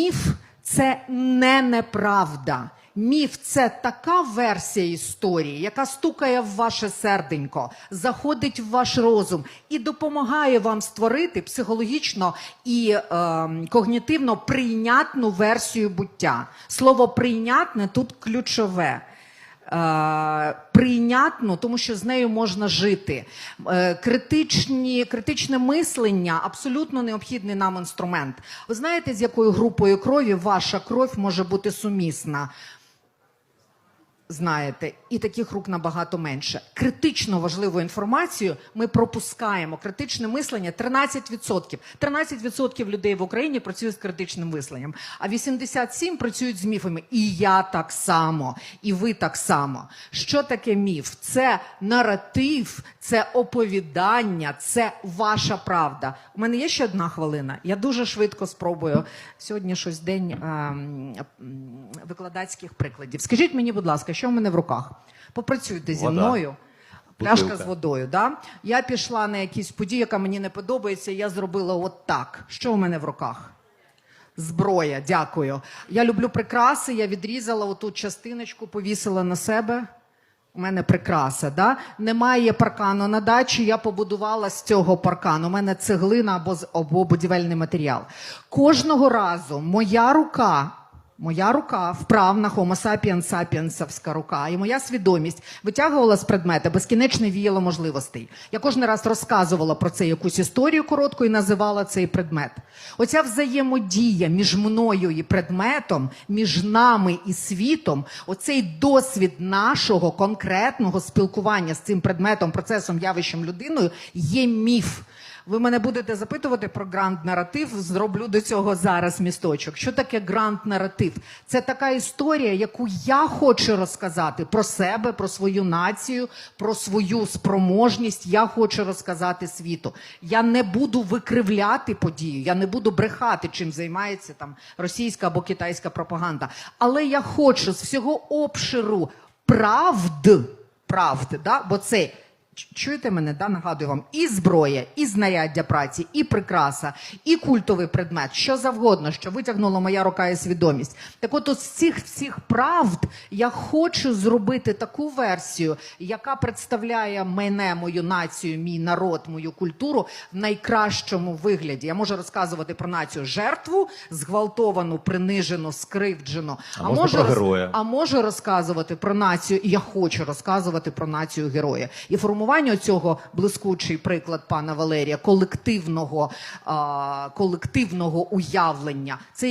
Міф це не неправда. Міф це така версія історії, яка стукає в ваше серденько, заходить в ваш розум і допомагає вам створити психологічно і е, когнітивно прийнятну версію буття. Слово прийнятне тут ключове. Е, прийнятну, тому що з нею можна жити. Е, критичні, критичне мислення абсолютно необхідний нам інструмент. Ви знаєте, з якою групою крові ваша кров може бути сумісна? Знаєте, і таких рук набагато менше. Критично важливу інформацію ми пропускаємо. Критичне мислення 13%. 13% людей в Україні працюють з критичним мисленням, а 87% працюють з міфами. І я так само, і ви так само. Що таке міф? Це наратив, це оповідання, це ваша правда. У мене є ще одна хвилина. Я дуже швидко спробую сьогодні щось день ем, м, викладацьких прикладів. Скажіть мені, будь ласка, що в мене в руках? Попрацюйте зі Вода. мною. Пляшка Бутилка. з водою, да? Я пішла на якісь події, яка мені не подобається. Я зробила от так. Що у мене в руках? Зброя, дякую. Я люблю прикраси. Я відрізала оту частиночку, повісила на себе. У мене прикраса, да? Немає паркану на дачі. Я побудувала з цього паркану. У мене цеглина або, або будівельний матеріал. Кожного разу моя рука. Моя рука, вправна Homo sapiens sapiensовська рука, і моя свідомість витягувала з предмета безкінечне віяло можливостей. Я кожен раз розказувала про це якусь історію коротку і називала цей предмет. Оця взаємодія між мною і предметом, між нами і світом, оцей досвід нашого конкретного спілкування з цим предметом, процесом, явищем людиною є міф. Ви мене будете запитувати про гранд-наратив. Зроблю до цього зараз місточок. Що таке гранд-наратив? Це така історія, яку я хочу розказати про себе, про свою націю, про свою спроможність. Я хочу розказати світу. Я не буду викривляти подію, я не буду брехати, чим займається там російська або китайська пропаганда. Але я хочу з всього обширу правд, правд, да? бо це Чуєте мене, да? нагадую вам, і зброя, і знаряддя праці, і прикраса, і культовий предмет, що завгодно, що витягнула моя рука і свідомість. Так от, з цих всіх правд я хочу зробити таку версію, яка представляє мене, мою націю, мій народ, мою культуру в найкращому вигляді. Я можу розказувати про націю жертву, зґвалтовану, принижену, скривджену. А можна про роз- героя. а може розказувати про націю, і я хочу розказувати про націю героя. І формування цього блискучий приклад пана Валерія колективного, колективного уявлення. Це